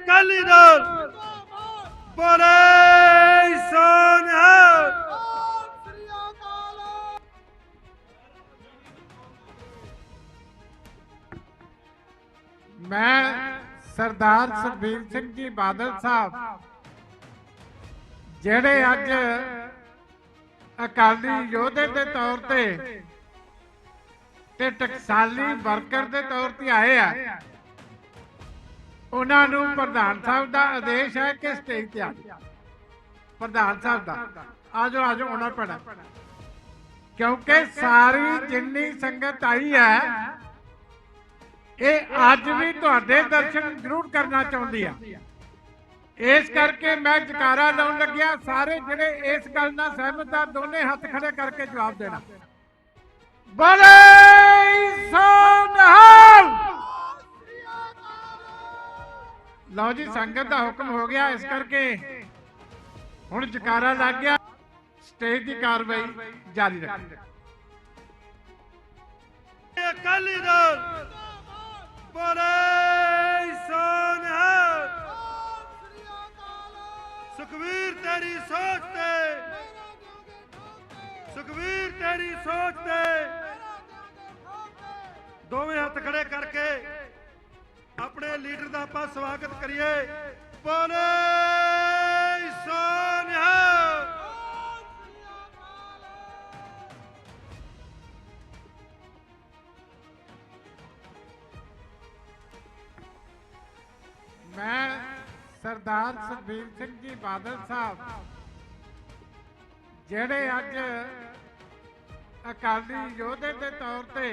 ਅਕਾਲੀ ਦਲ। ਬੋਲੇ ਸੋਨਿਆ ਮੈਂ ਸਰਦਾਰ ਸੁਖਬੀਰ ਸਿੰਘ ਜੀ ਬਾਦਲ ਸਾਹਿਬ, ਜਿਹੜੇ ਅੱਜ ਅਕਾਲੀ ਯੋਧੇ ਦੇ ਤੌਰ ਤੇ ਤੇ ਟਕਸਾਲੀ ਵਰਕਰ ਦੇ ਤੌਰ ਤੇ ਆਏ ਆ। ਉਹਨਾਂ ਨੂੰ ਪ੍ਰਧਾਨ ਸਾਹਿਬ ਦਾ ਆਦੇਸ਼ ਹੈ ਕਿ ਸਟੇਜ ਤੇ ਆ ਜਾਓ। ਪ੍ਰਧਾਨ ਸਾਹਿਬ ਦਾ। ਆਜੋ ਆਜੋ ਉਹਨਾਂ ਪੈਣਾ ਕਿਉਂਕਿ ਸਾਰੀ ਜਿੰਨੀ ਸੰਗਤ ਆਈ ਹੈ, ਇਹ ਅੱਜ ਵੀ ਤੁਹਾਡੇ ਦਰਸ਼ਨ ਜ਼ਰੂਰ ਕਰਨਾ ਚਾਹੁੰਦੀ ਆ। ਇਸ ਕਰਕੇ ਮੈਂ ਜਕਾਰਾ ਲਾਉਣ ਲੱਗਿਆ, ਸਾਰੇ ਜਿਹੜੇ ਇਸ ਗੱਲ ਨਾਲ ਸਹਿਮਤ ਆ, ਦੋਨੇ ਹੱਥ ਖੜੇ ਕਰਕੇ ਜਵਾਬ ਦੇਣਾ। ਬੋਲੇ ਸੋਨਹਾਲ ਲਓ ਜੀ ਸੰਗਤ ਦਾ ਹੁਕਮ ਹੋ ਗਿਆ ਇਸ ਕਰਕੇ ਹੁਣ ਜਕਾਰਾ ਲੱਗ ਗਿਆ ਸਟੇਜ ਦੀ ਕਾਰਵਾਈ ਜਾਰੀ ਰੱਖੋ ਅਕਾਲੀ ਦਲ ਬੋਲੇ ਸੋਨਿਆ ਸੁਖਵੀਰ ਤੇਰੀ ਸੋਚ ਤੇ ਸੁਖਵੀਰ ਤੇਰੀ ਸੋਚ ਤੇ ਦੋਵੇਂ ਹੱਥ ਖੜੇ ਕਰਕੇ ਆਪਣੇ ਲੀਡਰ ਦਾ ਆਪਾਂ ਸਵਾਗਤ ਕਰੀਏ। ਬੋਲੇ ਸੋਨਿਆ। ਮੈਂ ਸਰਦਾਰ ਸੁਖਬੀਰ ਸਿੰਘ ਜੀ ਬਾਦਲ ਸਾਹਿਬ, ਜਿਹੜੇ ਅੱਜ ਅਕਾਲੀ ਯੋਧੇ ਦੇ ਤੌਰ ਤੇ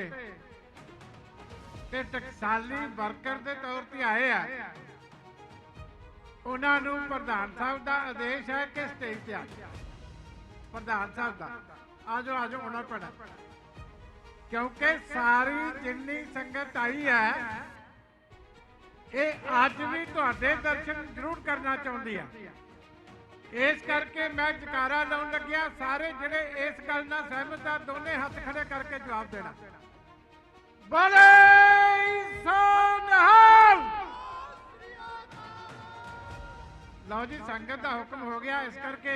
ਤੇ ਟਕਸਾਲੀ ਵਰਕਰ ਦੇ ਤੌਰ ਤੇ ਆਏ ਆ। ਉਹਨਾਂ ਨੂੰ ਪ੍ਰਧਾਨ ਸਾਹਿਬ ਦਾ ਆਦੇਸ਼ ਹੈ ਕਿ ਸਟੇਜ ਤੇ ਆ। ਪ੍ਰਧਾਨ ਸਾਹਿਬ ਦਾ। ਆਜੋ ਆਜੋ ਉਹਨਾਂ ਪੈਣਾ। ਕਿਉਂਕਿ ਸਾਰੀ ਜਿੰਨੀ ਸੰਗਤ ਆਈ ਹੈ, ਇਹ ਅੱਜ ਵੀ ਤੁਹਾਡੇ ਦਰਸ਼ਨ ਜ਼ਰੂਰ ਕਰਨਾ ਚਾਹੁੰਦੀ ਆ। ਇਸ ਕਰਕੇ ਮੈਂ ਜਕਾਰਾ ਲਾਉਣ ਲੱਗਿਆ, ਸਾਰੇ ਜਿਹੜੇ ਇਸ ਗੱਲ ਨਾਲ ਸਹਿਮਤ ਆ, ਦੋਨੇ ਹੱਥ ਖੜੇ ਕਰਕੇ ਜਵਾਬ ਦੇਣਾ। ਬੋਲੇ ਸੋਨਹਾਲ ਲਓ ਜੀ, ਸੰਗਤ ਦਾ ਹੁਕਮ ਹੋ ਗਿਆ ਇਸ ਕਰਕੇ।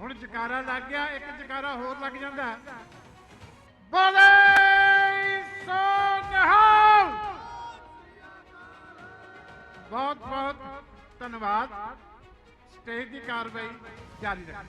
ਹੁਣ ਜਕਾਰਾ ਲੱਗ ਗਿਆ, ਇੱਕ ਜਕਾਰਾ ਹੋਰ ਲੱਗ ਜਾਂਦਾ। ਬੋਲੇ ਸੋਨਹਾਲ! ਬਹੁਤ ਬਹੁਤ ਧੰਨਵਾਦ। ਸਟੇਜ ਦੀ ਕਾਰਵਾਈ ਜਾਰੀ ਰੱਖੋ।